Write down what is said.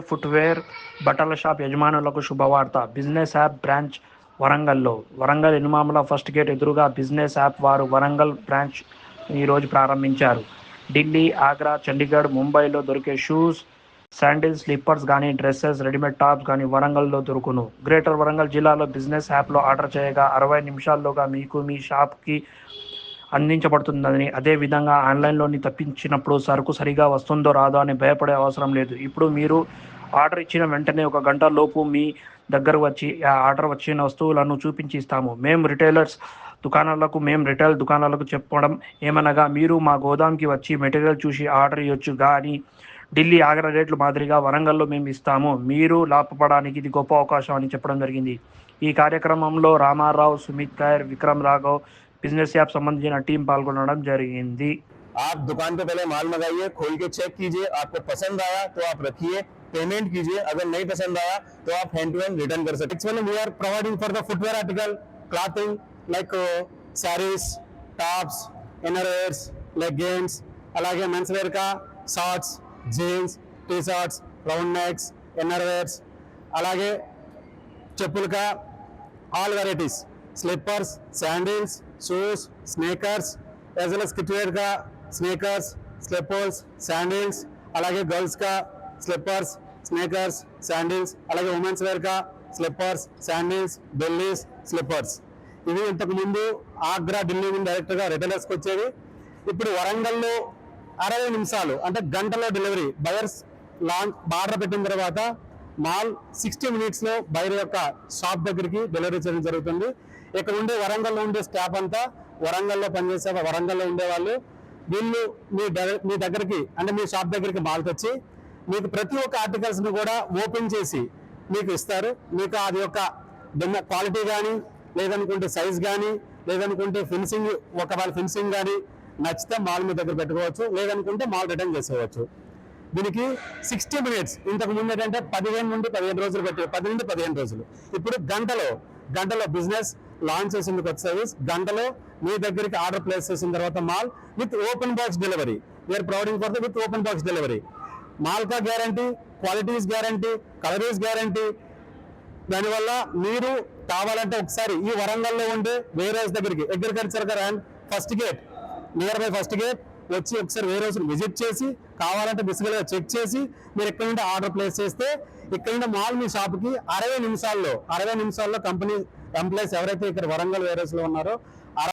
Footwear బట్టల shop యజమానులకు శుభవార్త. బిజినెస్ యాప్ బ్రాంచ్ వరంగల్లో. వరంగల్ ఇనుమాముల ఫస్ట్ గేట్ ఎదురుగా బిజినెస్ యాప్ వారు వరంగల్ బ్రాంచ్ ఈరోజు ప్రారంభించారు. ఢిల్లీ ఆగ్రా చండీగఢ్ ముంబైలో దొరికే షూస్ శాండిల్స్ స్లిప్పర్స్ కానీ డ్రెస్సెస్ రెడీమేడ్ టాప్స్ కానీ వరంగల్లో దొరుకును. గ్రేటర్ వరంగల్ జిల్లాలో బిజినెస్ యాప్లో ఆర్డర్ చేయగా అరవై నిమిషాల్లోగా మీకు మీ షాప్కి అందించబడుతుందని అదే విధంగా ఆన్లైన్లోని తప్పించినప్పుడు సరుకు సరిగా వస్తుందో రాదో అని భయపడే అవసరం లేదు. ఇప్పుడు మీరు ఆర్డర్ ఇచ్చిన వెంటనే ఒక గంట లోపు మీ దగ్గర వచ్చి ఆ ఆర్డర్ వచ్చిన వస్తువులను చూపించి ఇస్తాము. మేము రిటైలర్స్ దుకాణాలకు మేము రిటైల్ దుకాణాలకు చెప్పడం ఏమనగా మీరు మా గోదాంకి వచ్చి మెటీరియల్ చూసి ఆర్డర్ ఇవ్వచ్చు కానీ ఢిల్లీ ఆగ్రా రేట్లు మాదిరిగా వరంగల్లో మేము ఇస్తాము. మీరు లాభపడడానికి ఇది గొప్ప అవకాశం అని చెప్పడం జరిగింది. ఈ కార్యక్రమంలో రామారావు సుమిత్ ఖైర్ విక్రమ్ రాఘవ్ బిజినెస్ యాప్ సంబంధించిన టీం పాల్గొనడం జరిగింది आप दुकान पे पहले माल मंगाइए खोल के चेक कीजिए आपको पसंद आया तो आप रखिए पेमेंट कीजिए अगर नहीं पसंद आया तो आप हैंड टू हैंड रिटर्न कर सकते हैं we are providing for the footwear article clothing like sarees tops inner wears leggings అలాగే మెన్స్ వేర్ కా shorts jeans T shirts round necks inner wears అలాగే చెప్పులుగా all varieties slippers sandals shoes sneakers as well as sneakers slippers sandals అలాగే గర్ల్స్గా slippers sneakers sandals అలాగే women's వేర్గా slippers sandals bellies slippers ఇవి ఇంతకుముందు ఆగ్రా ఢిల్లీ నుండి డైరెక్ట్గా రిటైలర్స్కి వచ్చేవి ఇప్పుడు వరంగల్లో అరవై నిమిషాలు అంటే గంటలో డెలివరీ బయర్స్ లాంచ్ బార్డర్ పెట్టిన తర్వాత మాల్ సిక్స్టీ మినిట్స్లో యొక్క షాప్ దగ్గరికి డెలివరీ చేయడం జరుగుతుంది. ఇక్కడ ఉండే వరంగల్లో ఉండే స్టాఫ్ అంతా వరంగల్లో పనిచేసే వరంగల్లో ఉండే వాళ్ళు వీళ్ళు మీ డై- మీ దగ్గరికి అంటే మీ షాప్ దగ్గరికి మాల్కొచ్చి మీకు ప్రతి ఒక్క ఆర్టికల్స్ని కూడా ఓపెన్ చేసి మీకు ఇస్తారు. మీకు అది యొక్క క్వాలిటీ కానీ లేదనుకుంటే సైజ్ కానీ లేదనుకుంటే ఫినిషింగ్ ఒకవేళ ఫినిషింగ్ కానీ నచ్చితే మాల్ మీ దగ్గర పెట్టుకోవచ్చు. లేదనుకుంటే మాల్ రిటర్న్ చేసుకోవచ్చు దీనికి సిక్స్టీ మినిట్స్ ఇంతకు ముందు ఏంటంటే పదిహేను నుండి పదిహేను రోజులు పెట్టి పది నుండి పదిహేను రోజులు. ఇప్పుడు గంటలో గంటలో బిజినెస్ లాంచ్ చేసింది కొత్త సర్వీస్ గంటలో మీ దగ్గరికి ఆర్డర్ ప్లేస్ చేసిన తర్వాత mall with open box delivery we're providing for the with open box delivery మాల్కా guarantee qualities guarantee colours guarantee దానివల్ల మీరు కావాలంటే ఒకసారి ఈ వరంగల్లో ఉండే వేరే దగ్గరికి agriculture and first gate near by first gate వచ్చి ఒకసారి వేరే విజిట్ చేసి కావాలంటే బిసికల్ చెక్ చేసి మీరు ఇక్కడ నుండి ఆర్డర్ ప్లేస్ చేస్తే ఇక్కడ నుండి మాల్ మీ షాప్కి అరవై నిమిషాల్లో అరవై నిమిషాల్లో కంపెనీ ఎంప్లాయీస్ ఎవరైతే ఇక్కడ వరంగల్ వేరే ఉన్నారో అర